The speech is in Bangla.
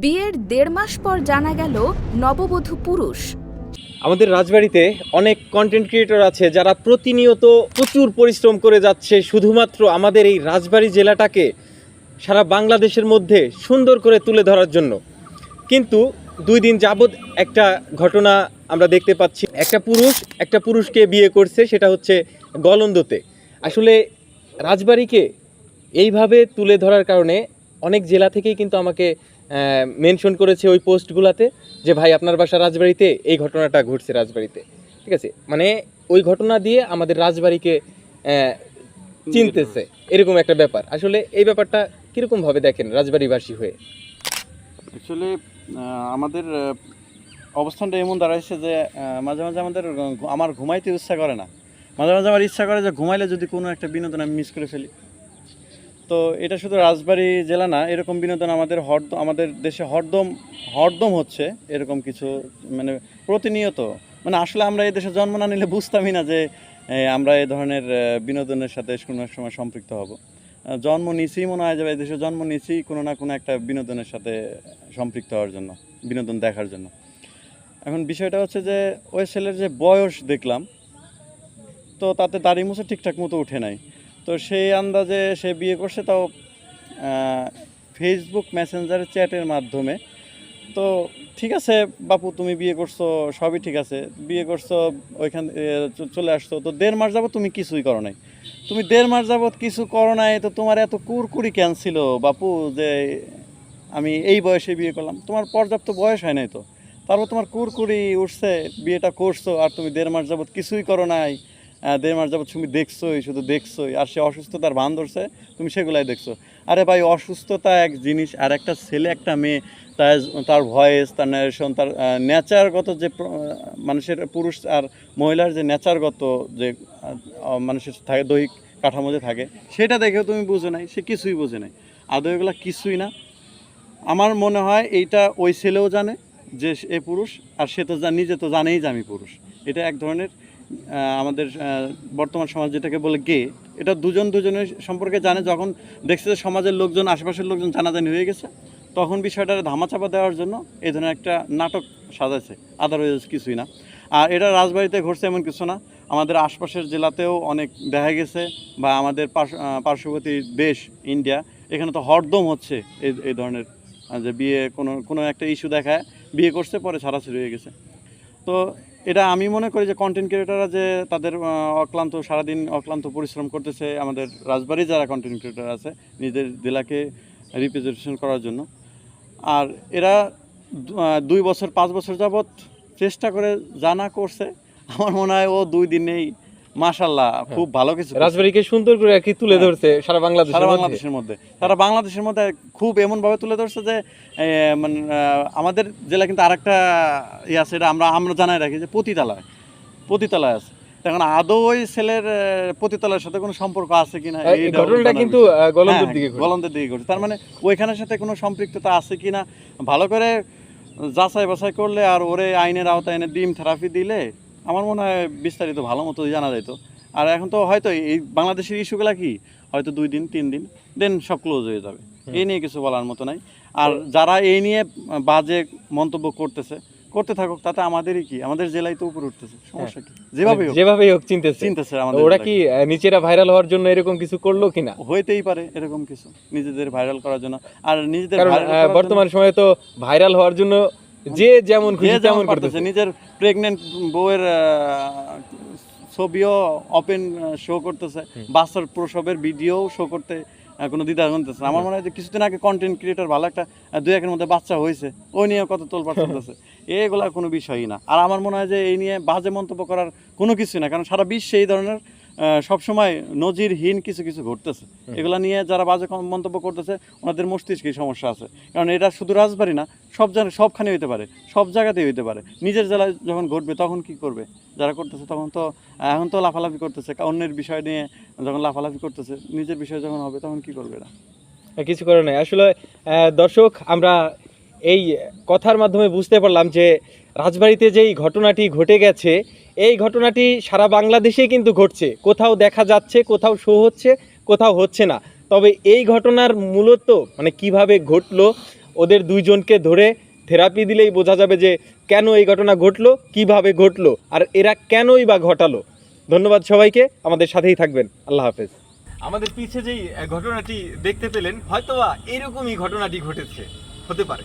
বিয়ের দেড় মাস পর জানা গেল নববধূ পুরুষ। আমাদের রাজবাড়িতে অনেক কন্টেন্ট ক্রিয়েটর আছে যারা প্রতিনিয়ত প্রচুর পরিশ্রম করে যাচ্ছে, শুধুমাত্র আমাদের এই রাজবাড়ি জেলাটাকে সারা বাংলাদেশের মধ্যে সুন্দর করে তুলে ধরার জন্য। কিন্তু দুই দিন যাবৎ একটা ঘটনা আমরা দেখতে পাচ্ছি। একটা পুরুষ, একটা পুরুষকে বিয়ে করছে, সেটা হচ্ছে গলন্দতে। আসলে রাজবাড়িকে এইভাবে তুলে ধরার কারণে অনেক জেলা থেকেই কিন্তু আমাকে মেনশন করেছে ওই পোস্টগুলোতে যে, ভাই, আপনার বাসা রাজবাড়িতে, এই ঘটনাটা ঘটছে রাজবাড়িতে। ঠিক আছে? মানে ওই ঘটনা দিয়ে আমাদের রাজবাড়িকে চিনতেছে। এরকম একটা ব্যাপার। আসলে এই ব্যাপারটা কীরকমভাবে দেখেন রাজবাড়িবাসী হয়ে? অ্যাকচুয়ালি আমাদের অবস্থানটা এমন দাঁড়াইছে যে মাঝে মাঝে আমাদের, আমার ঘুমাইতে ইচ্ছা করে না। মাঝে মাঝে আমার ইচ্ছা করে যে, ঘুমাইলে যদি কোনো একটা বিনোদন আমি মিস করে ফেলি। তো এটা শুধু রাজবাড়ি জেলা না, এরকম বিনোদন আমাদের হরদ, আমাদের দেশে হরদম হরদম হচ্ছে এরকম কিছু মানে প্রতিনিয়ত। মানে আসলে আমরা এই দেশে জন্ম না নিলে বুঝতামই না যে আমরা এই ধরনের বিনোদনের সাথে কোনো সময় সম্পৃক্ত হব। জন্ম নিয়েছি মনে হয় যে এই দেশে জন্ম নিয়েছি কোনো না কোনো একটা বিনোদনের সাথে সম্পৃক্ত হওয়ার জন্য, বিনোদন দেখার জন্য। এখন বিষয়টা হচ্ছে যে, ওই ছেলের যে বয়স দেখলাম, তো তাতে দাড়ি মুছে ঠিকঠাক মতো উঠে নাই। তো সেই আন্দাজে সে বিয়ে করছে তাও ফেসবুক মেসেঞ্জার চ্যাটের মাধ্যমে। তো ঠিক আছে, বাপু, তুমি বিয়ে করছ, সবই ঠিক আছে। বিয়ে করছ, ওইখান চলে আসছো। তো দেড় মাস যাবত তুমি কিছুই করো নাই। তুমি দেড় মাস যাবত কিছু করো নাই, তো তোমার এত কুরকুরি কেন ছিল, বাপু, যে আমি এই বয়সে বিয়ে করলাম? তোমার পর্যাপ্ত বয়স হয় নাই তো। তারপর তোমার কুরকুরি উঠছে, বিয়েটা করছ, আর তুমি দেড় মাস যাবত কিছুই করো নাই। দেড় মাস যাবত তুমি দেখছোই, শুধু দেখছোই, আর সে অসুস্থতার ভান ধরছে, তুমি সেগুলাই দেখছ। আরে ভাই, অসুস্থতা এক জিনিস, আর একটা ছেলে, একটা মেয়ে, তার তার ভয়েস তার ন্যারেশন তার নেচারগত যে মানুষের পুরুষ আর মহিলার যে নেচারগত যে মানুষের থাকে, দৈহিক কাঠামো যে থাকে, সেটা দেখেও তুমি বুঝো নাই, সে কিছুই বোঝে নাই। আদৌ এগুলো কিছুই না। আমার মনে হয় এইটা ওই ছেলেও জানে যে এ পুরুষ, আর সে তো নিজে তো জানেই যে আমি পুরুষ। এটা এক ধরনের আমাদের বর্তমান সমাজ যেটাকে বলে গে, এটা দুজন দুজনের সম্পর্কে জানে। যখন দেখছে যে সমাজের লোকজন, আশেপাশের লোকজন জানাজানি হয়ে গেছে, তখন বিষয়টা ধামাচাপা দেওয়ার জন্য এই ধরনের একটা নাটক সাজাচ্ছে আদারওয়াইজ কিছুই না। আর এটা রাজবাড়িতে ঘটছে এমন কিছু না। আমাদের আশপাশের জেলাতেও অনেক দেখা গেছে বা আমাদের পার্শ্ববর্তী দেশ ইন্ডিয়া এখানে তো হরদম হচ্ছে এই এই ধরনের যে বিয়ে কোনো কোনো একটা ইস্যু দেখায়, বিয়ে করছে, পরে ছাড়াছাড়ি হয়ে গেছে। তো এটা আমি মনে করি যে কন্টেন্ট ক্রিয়েটাররা যে তাদের অক্লান্ত, সারাদিন অক্লান্ত পরিশ্রম করতেছে আমাদের রাজবাড়ি যারা কন্টেন্ট ক্রিয়েটার আছে, নিজের জেলাকে রিপ্রেজেন্টেশন করার জন্য। আর এরা দুই বছর, পাঁচ বছর যাবৎ চেষ্টা করে জানা করছে, আমার মনে হয় ও দুই দিনেই মাশাল্লাহ খুব ভালো কিছু রাজবাড়িকে সুন্দর করে কি তুলে হ্যাঁ। ধরছে সারা বাংলাদেশের সারা বাংলাদেশের মধ্যে। তারা বাংলাদেশের মধ্যে খুব তুলে ধরছে যে মানে আমাদের জেলা কিন্তু আরেকটা ইয়ে আছে এটা আমরা আমরা জানাই রাখি যে পতিতালয়। পতিতালয় আছে। এখন আদৌ ওই ছেলের আহ, পতিতালয়ের সাথে কোনো সম্পর্ক আছে কিনা এই ঘটনাটা কিন্তু গলন্দের হ্যাঁ, দিকে গলন্দের দিকে ঘটছে। তার মানে ওইখানের সাথে কোনো সম্পৃক্ততা আছে কিনা ভালো করে যাচাই বাছাই করলে আর ওরে আইনের আওতায় এনে ডিম থেরাপি দিলে আমার মনে হয় বিস্তারিত ভালো মতো জানা যেত আর এখন তো হয়তো এই বাংলাদেশের ইস্যুগুলা কি? হয়তো দুই দিন তিন দিন দেন সব ক্লোজ হয়ে যাবে। এই নিয়ে কিছু বলার মতো নাই। আর যারা এই নিয়ে বাজে মন্তব্য করতেছে করতে থাকুক তাতে আমাদেরই কি? আমাদের জেলায় তো উপরে উঠতেছে সমস্যা কি? যেভাবে হোক, যেভাবেই হোক চিনতেছে। চিনতেছে আমাদের ওরা কি নিচেরা ভাইরাল হওয়ার জন্য এরকম কিছু করল কিনা হইতেই পারে এরকম কিছু। নিজেদের ভাইরাল করার জন্য। আর নিজেদের বর্তমান সময়ে তো ভাইরাল হওয়ার জন্য যে যেমন খুশি তেমন করতেছে করতেছে। নিজের প্রেগনেন্ট বউয়ের ছবিও ওপেন শো করতেছে বাচ্চার প্রসবের ভিডিও শো করতে কোনো দ্বিধা করতেছে না। আমার মনে হয় যে কিছুদিন আগে কন্টেন্ট ক্রিয়েটর ভালো একটা দুই একের মধ্যে বাচ্চা হয়েছে। ওই নিয়ে কত তোলপাড় চলতেছে। এগুলা কোনো বিষয়ই না। আর আমার মনে হয় যে এই নিয়ে বাজে মন্তব্য করার কোনো কিছুই না। কারণ সারা বিশ্বে এই ধরনের সবসময় নজিরহীন কিছু কিছু ঘটতেছে। এগুলা নিয়ে যারা বাজে মন্তব্য করতেছে ওনাদের মস্তিষ্কে সমস্যা আছে। কারণ এটা শুধু রাজবাড়ি না সব জায়গায় সবখানে হইতে পারে সব জায়গাতেই হইতে পারে। নিজের জেলায় যখন ঘটবে তখন কি করবে? যারা করতেছে তখন তো এখন তো লাফালাফি করতেছে। অন্যের বিষয় নিয়ে যখন লাফালাফি করতেছে নিজের বিষয় যখন হবে তখন কি করবে এরা? কিছু করে নাই। আসলে দর্শক আমরা এই কথার মাধ্যমে বুঝতে পারলাম যে রাজবাড়িতে যেই ঘটনাটি ঘটে গেছে, এই ঘটনাটি সারা বাংলাদেশে কিন্তু ঘটছে। কোথাও দেখা যাচ্ছে, কোথাও শো হচ্ছে, কোথাও হচ্ছে না। তবে এই ঘটনার মূলত মানে কীভাবে ঘটলো, ওদের দুইজনকে ধরে থেরাপি দিলেই বোঝা যাবে যে কেন এই ঘটনা ঘটলো, কীভাবে ঘটলো, আর এরা কেনই বা ঘটালো। ধন্যবাদ সবাইকে, আমাদের সাথেই থাকবেন। আল্লাহ হাফেজ। আমাদের পিছে যেই ঘটনাটি দেখতে পেলেন, হয়তোবা এরকমই ঘটনাটি ঘটেছে, হতে পারে।